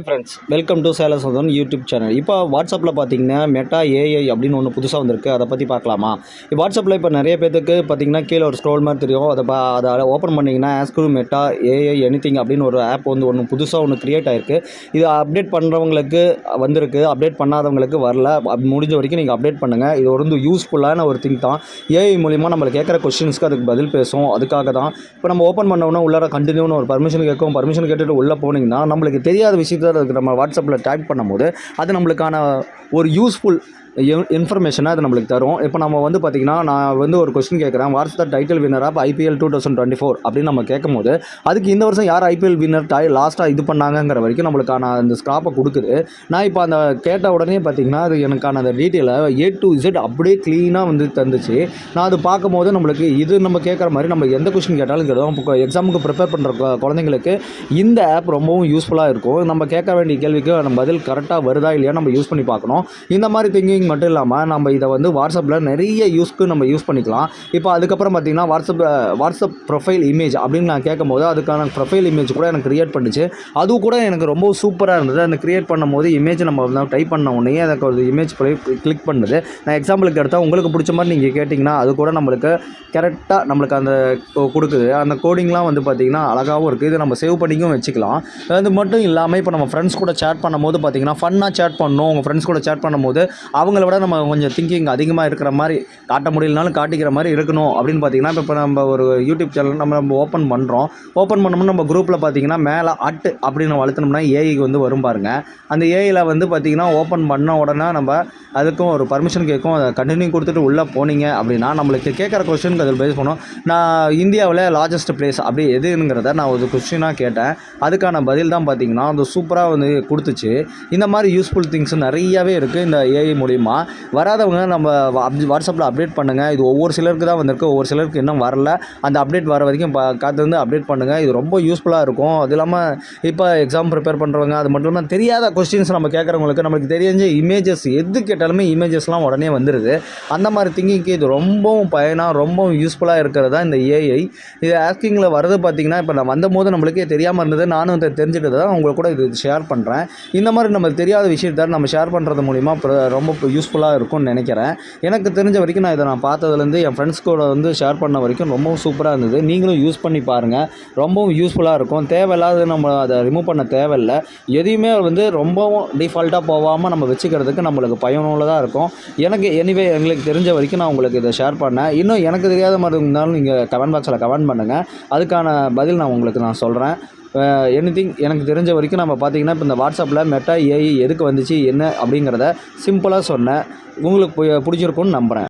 Friends welcome to சேலஸ் வந்து YouTube channel இப்போ வாட்ஸ்அப்பில் பார்த்தீங்கன்னா மெட்டா ஏஐ அப்படின்னு ஒன்று புதுசாக வந்திருக்கு. அதை பற்றி பார்க்கலாமா? இப்போ வாட்ஸ்அப்பில் இப்போ நிறைய பேருக்கு பார்த்தீங்கன்னா கீழே ஒரு ஸ்க்ரோல் மாதிரி தெரியும். அதை பா அதை ஓப்பன் பண்ணிங்கன்னா ஆஸ்க்ரூ மெட்டா ஏஐ எனிதிங் அப்படின்னு ஒரு ஆப் வந்து ஒன்று புதுசாக ஒன்று க்ரியேட் ஆயிருக்கு. இது அப்டேட் பண்ணுறவங்களுக்கு வந்திருக்கு. அப்டேட் பண்ணாதவங்களுக்கு வரல. முடிஞ்ச வரைக்கும் நீங்கள் அப்டேட் பண்ணுங்கள் இது ஒரு வந்து யூஸ்ஃபுல்லான ஒரு திங் தான். ஏஐ மூலிமா நம்மளுக்கு கேட்குற கொஸ்டின்ஸ்க்கு அதுக்கு பதில் பேசும் அதுக்காக தான். இப்போ நம்ம ஓப்பன் பண்ணோன்னா உள்ளார கண்டினியூன்னு ஒரு பர்மிஷன் கேட்கும். பர்மிஷன் கேட்டுட்டு உள்ளே போனீங்கன்னா நம்மளுக்கு தெரியாத விஷயத்தை அதுக்கு நம்ம வாட்ஸ்அப்பில் டேக் பண்ணும்போது அது நம்மளுக்கான ஒரு யூஸ்ஃபுல் இன்ஃபர்மேஷனை அது நம்மளுக்கு தரும். இப்போ நம்ம வந்து பார்த்திங்கன்னா நான் வந்து ஒரு கொஸ்டின் கேட்குறேன் what's the title winner of IPL two thousand twenty four அப்படின்னு நம்ம கேட்கும்போது அதுக்கு இந்த வருஷம் யார் ஐபிஎல் வின்னர் டை லாஸ்ட்டாக இது பண்ணாங்கங்கிற வரைக்கும் நம்மளுக்கான அந்த ஸ்க்ராப்பை கொடுக்குது. நான் இப்போ அந்த கேட்ட உடனே பார்த்தீங்கன்னா அது எனக்கான அந்த டீட்டெயிலை ஏ டு இசட் அப்படியே க்ளீனாக வந்து தந்துச்சு. நான் அது பார்க்கும்போது நம்மளுக்கு இது நம்ம கேட்குற மாதிரி நம்ம எந்த கொஸ்டின் கேட்டாலும் கேட்டோம் இப்போ எக்ஸாமுக்கு ப்ரிப்பேர் பண்ணுற குழந்தைங்களுக்கு இந்த ஆப் ரொம்பவும் யூஸ்ஃபுல்லாக இருக்கும். நம்ம கேட்க வேண்டிய கேள்விக்கு நம்ம பதில் கரெக்டாக வருதா இல்லையா நம்ம யூஸ் பண்ணி பார்க்கணும். இந்த மாதிரி திங்கிங் மட்டும் இல்லாமல் நம்ம இதை வந்து வாட்ஸ்அப்பில் நிறைய யூஸ்க்கு நம்ம யூஸ் பண்ணிக்கலாம். இப்போ அதுக்கப்புறம் பார்த்தீங்கன்னா வாட்ஸ்அப் வாட்ஸ்அப் ப்ரொஃபைல் இமேஜ் அப்படின்னு நான் கேட்கும்போது அதுக்கான ப்ரொஃபைல் இமேஜ் கூட எனக்கு க்ரியேட் பண்ணிச்சு. அது கூட எனக்கு ரொம்ப சூப்பராக இருந்தது. அந்த க்ரியேட் பண்ணும்போது இமேஜ் நம்ம வந்து டைப் பண்ண உடனே எனக்கு ஒரு இமேஜ் கிளிக் பண்ணுது. நான் எக்ஸாம்பிளுக்கு எடுத்தால் உங்களுக்கு பிடிச்ச மாதிரி நீங்கள் கேட்டிங்கன்னா அது கூட நம்மளுக்கு கரெக்டாக நம்மளுக்கு அந்த கொடுக்குது. அந்த கோடிங்லாம் வந்து பார்த்திங்கன்னா அழகாகவும் இருக்குது இது நம்ம சேவ் பண்ணிக்கும் வச்சுக்கலாம். அது மட்டும் இல்லாமல் இப்போ நம்ம ஃப்ரெண்ட்ஸ் கூட சேட் பண்ணும்போது பார்த்திங்கன்னா ஃபன்னாக சேட் பண்ணணும். உங்கள் ஃப்ரெண்ட்ஸ் கூட சேட் பண்ணும்போது அவங்க அவங்கள விட நம்ம கொஞ்சம் திங்கிங் அதிகமாக இருக்கிற மாதிரி காட்ட முடியலனாலும் காட்டிக்கிற மாதிரி இருக்கணும் அப்படின்னு பார்த்தீங்கன்னா இப்போ நம்ம ஒரு யூடியூப் சேனல் நம்ம நம்ம ஓப்பன் பண்ணுறோம் ஓப்பன் பண்ணோம்னா நம்ம குரூப்பில் பார்த்தீங்கன்னா மேலே அட் அப்படின்னு நம்ம ஏஐக்கு வந்து வரும் பாருங்க. அந்த ஏஐயில் வந்து பார்த்தீங்கன்னா ஓப்பன் பண்ண உடனே நம்ம அதுக்கும் ஒரு பர்மிஷன் கேட்கும். அதை கண்டினியூ கொடுத்துட்டு உள்ளே போனீங்க அப்படின்னா நம்மளுக்கு கேட்குற கொஸ்டினுக்கு அதில் பேஸ் பண்ணோம் நான் இந்தியாவில் லார்ஜஸ்ட் பிளேஸ் அப்படி எதுங்கிறத நான் ஒரு கொஸ்டினாக கேட்டேன். அதுக்கான பதில் தான் பார்த்தீங்கன்னா அது சூப்பராக வந்து கொடுத்துச்சு. இந்த மாதிரி யூஸ்ஃபுல் திங்ஸ் நிறையவே இருக்குது இந்த ஏஐ மூலிமா வராதவங்க நம்ம வாட்ஸ்அப்பில் அப்டேட் பண்ணுங்கள் இது ஒவ்வொரு சிலருக்கு தான் வந்திருக்கு. ஒவ்வொரு சிலருக்கு இன்னும் வரல. அந்த அப்டேட் வர வரைக்கும் காத்திருந்து காத்து வந்து அப்டேட் பண்ணுங்கள் இது ரொம்ப யூஸ்ஃபுல்லாக இருக்கும். அது இல்லாமல் இப்போ எக்ஸாம் ப்ரிப்பேர் பண்ணுறவங்க அது மட்டும் இல்லாமல் தெரியாத கொஸ்டின்ஸ் நம்ம கேட்குறவங்களுக்கு நமக்கு தெரிஞ்ச இமேஜஸ் எது கேட்டாலுமே இமேஜஸ்லாம் உடனே வந்துடுது அந்த மாதிரி திங்கிங்க்கு இது ரொம்பவும் பயனாக ரொம்பவும் யூஸ்ஃபுல்லாக இருக்கிறது தான் இந்த ஏஐ இது ஆஸ்கிங்கில் வரது பார்த்தீங்கன்னா இப்போ நான் வந்தபோது நம்மளுக்கே தெரியாமல் இருந்தது. நானும் இதை தெரிஞ்சுட்டு தான் உங்களுக்கு கூட இது ஷேர் பண்ணுறேன் இந்த மாதிரி நம்ம தெரியாத விஷயத்த நம்ம ஷேர் பண்ணுறது மூலிமா ரொம்ப யூஸ்ஃபுல்லாக இருக்கும்னு நினைக்கிறேன். எனக்கு தெரிஞ்ச வரைக்கும் நான் இதை நான் பார்த்ததுலேருந்து என் ஃப்ரெண்ட்ஸ் கூட வந்து ஷேர் பண்ண வரைக்கும் ரொம்பவும் சூப்பராக இருந்தது. நீங்களும் யூஸ் பண்ணி பாருங்கள் ரொம்பவும் யூஸ்ஃபுல்லாக இருக்கும். தேவையில்லாத நம்ம அதை ரிமூவ் பண்ண தேவையில்லை. எதையுமே வந்து ரொம்பவும் டிஃபால்ட்டாக போகாமல் நம்ம வச்சுக்கிறதுக்கு நம்மளுக்கு பயனுள்ளதாக இருக்கும். எனக்கு எனிவே எங்களுக்கு தெரிஞ்ச வரைக்கும் நான் உங்களுக்கு இதை ஷேர் பண்ணேன். இன்னும் எனக்கு தெரியாத மாதிரி இருந்தாலும் நீங்கள் கமெண்ட் பாக்ஸில் கமெண்ட் பண்ணுங்கள் அதுக்கான பதில் நான் உங்களுக்கு நான் சொல்கிறேன் எனிதிங் எனக்கு தெரிஞ்ச வரைக்கும் நம்ம பார்த்தீங்கன்னா இப்போ இந்த வாட்ஸ்அப்பில் மெட்டா ஏஐ எதுக்கு வந்துச்சு என்ன அப்படிங்கிறத சிம்பிளாக சொன்னேன். உங்களுக்கு பு- பிடிச்சிருக்கும்னு நம்புகிறேன்